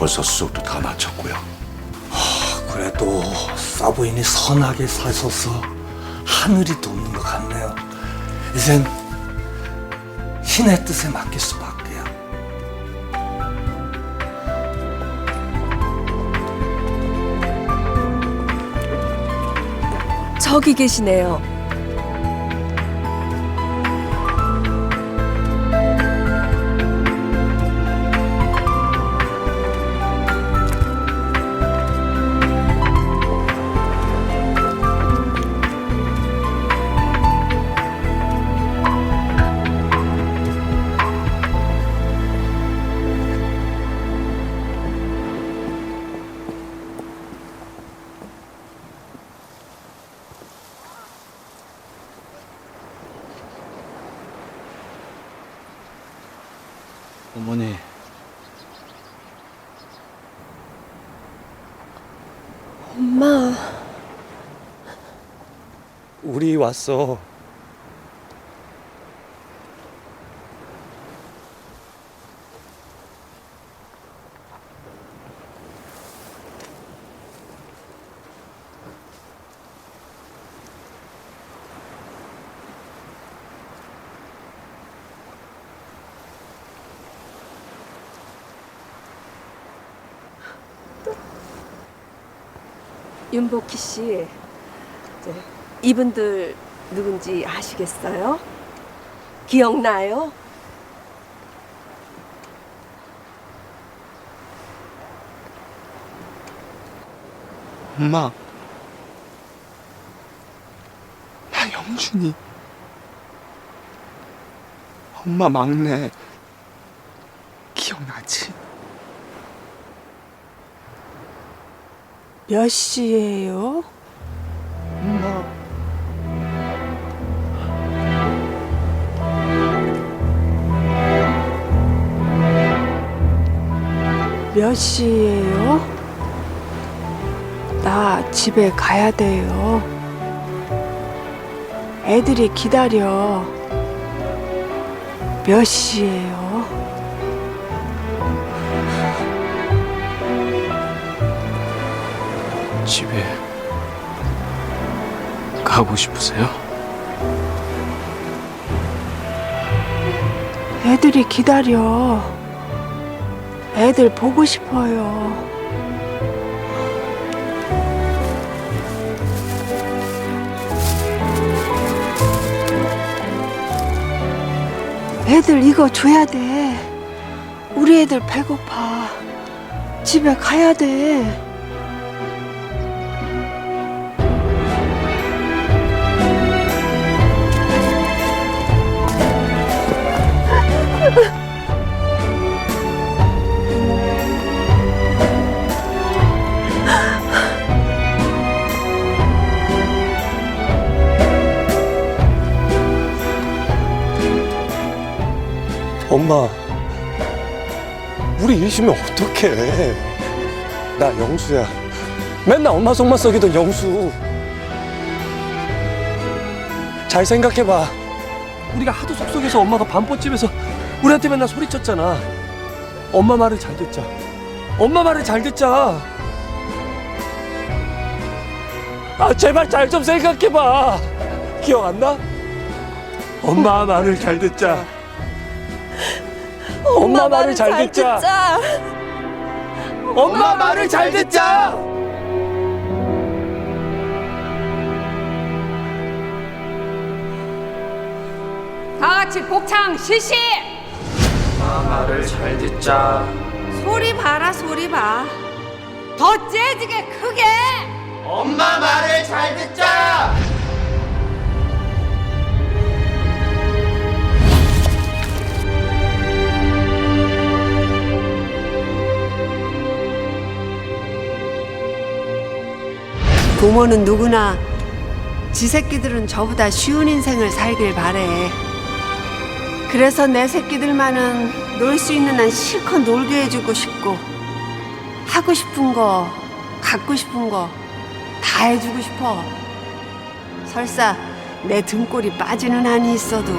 벌써 수속도 다 마쳤고요. 그래도 사부인이 선하게 사셔서 하늘이 돕는 것 같네요. 이젠 신의 뜻에 맡길 수밖에요. 저기 계시네요. 어머니 엄마, 우리 왔어. 윤복희 씨, 이제 이분들 누군지 아시겠어요? 기억나요? 엄마 나 영준이 엄마 막내 기억나지? 몇 시예요? 엄마 몇 시예요? 나 집에 가야 돼요. 애들이 기다려. 몇 시예요? 집에 가고 싶으세요? 애들이 기다려. 애들 보고 싶어요. 애들 이거 줘야 돼. 우리 애들 배고파. 집에 가야 돼. 엄마, 우리 이러시면 어떡해. 나 영수야. 맨날 엄마 속만 썩이던 영수. 잘 생각해봐. 우리가 하도 속속해서 엄마가 밤뽀집에서 우리한테 맨날 소리쳤잖아. 엄마 말을 잘 듣자. 엄마 말을 잘 듣자. 아, 제발 잘 좀 생각해봐. 기억 안 나? 엄마 말을 잘 듣자. 엄마 말을 잘 듣자. 엄마 말을 잘 듣자. 다 같이 복창 실시! 말을 잘 듣자 소리 봐라 소리 봐. 더 재지게 크게. 엄마 말을 잘 듣자 부모는 누구나 지 새끼들은 저보다 쉬운 인생을 살길 바래. 그래서 내 새끼들만은 놀 수 있는 한 실컷 놀게 해주고 싶고 하고 싶은 거 갖고 싶은 거 다 해주고 싶어. 설사 내 등골이 빠지는 한이 있어도